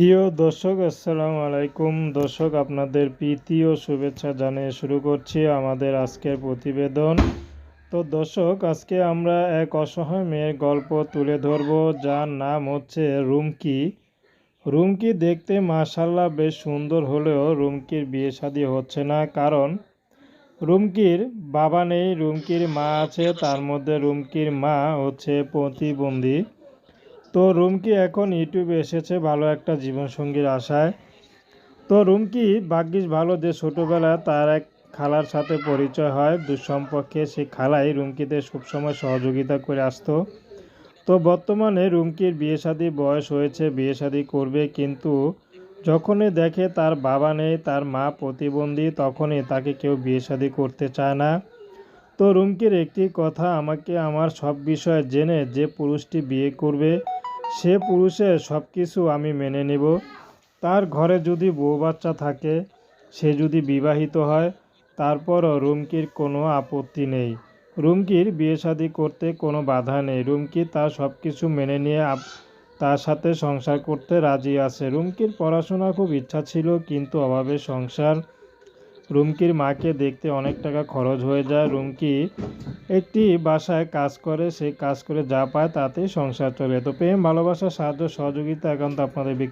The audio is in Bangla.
প্রিয় দর্শক, আসসালামু আলাইকুম। দর্শক, আপনাদের প্রীতি ও শুভেচ্ছা জানিয়ে শুরু করছি আমাদের আজকের প্রতিবেদন। তো দর্শক, আজকে আমরা এক অসহায় মেয়ের গল্প তুলে ধরব, যার নাম হচ্ছে রুমকি। রুমকি দেখতে মাশাল্লাহ বেশ সুন্দর হলেও রুমকির বিয়ে শাদী হচ্ছে না, কারণ রুমকির বাবা নেই, রুমকির মা আছে, তার মধ্যে রুমকির মা হচ্ছে প্রতিবন্ধী। তো রুমকি এখন ইউটিউবে এসেছে ভালো একটা জীবনসঙ্গীর আশায়? তো রুমকি ভাগ্যিস ভালো যে ছোটোবেলা তার এক খালার সাথে পরিচয় হয়, দুঃসম্পর্কে সেই খালাই রুমকিতে সবসময় সহযোগিতা করে আসতো। তো বর্তমানে রুমকির বিয়ে শাদী বয়স হয়েছে বিয়ে শাদী করবে কিন্তু যখনই দেখে তার বাবা নেই, তার মা প্রতিবন্ধী, তখনই তাকে কেউ বিয়ে শাদী করতে চায় না। তো রুমকির একটি কথা আমাকে আমার সব বিষয়ে জেনে যে পুরুষটি বিয়ে করবে সে পুরুষের সব কিছু আমি মেনে নেব। তার ঘরে যদি বউ বাচ্চা থাকে, সে যদি বিবাহিত হয়, তারপরও রুমকির কোনো আপত্তি নেই। রুমকির বিয়ে শাদী করতে কোনো বাধা নেই। রুমকি তার সব কিছু মেনে নিয়ে তার সাথে সংসার করতে রাজি আছে। রুমকির পড়াশোনা খুব ইচ্ছা ছিল, কিন্তু অভাবে সংসার রুমকির মাকে দেখতে অনেক টাকা খরচ হয়ে যায়। রুমকি একটি বাসায় কাজ করে, সে কাজ করে যা পায় তাতেই সংসার চলে। তো প্রেম, ভালোবাসা, সাহায্য, সহযোগিতা একান্ত আপনাদের ব্যক্তি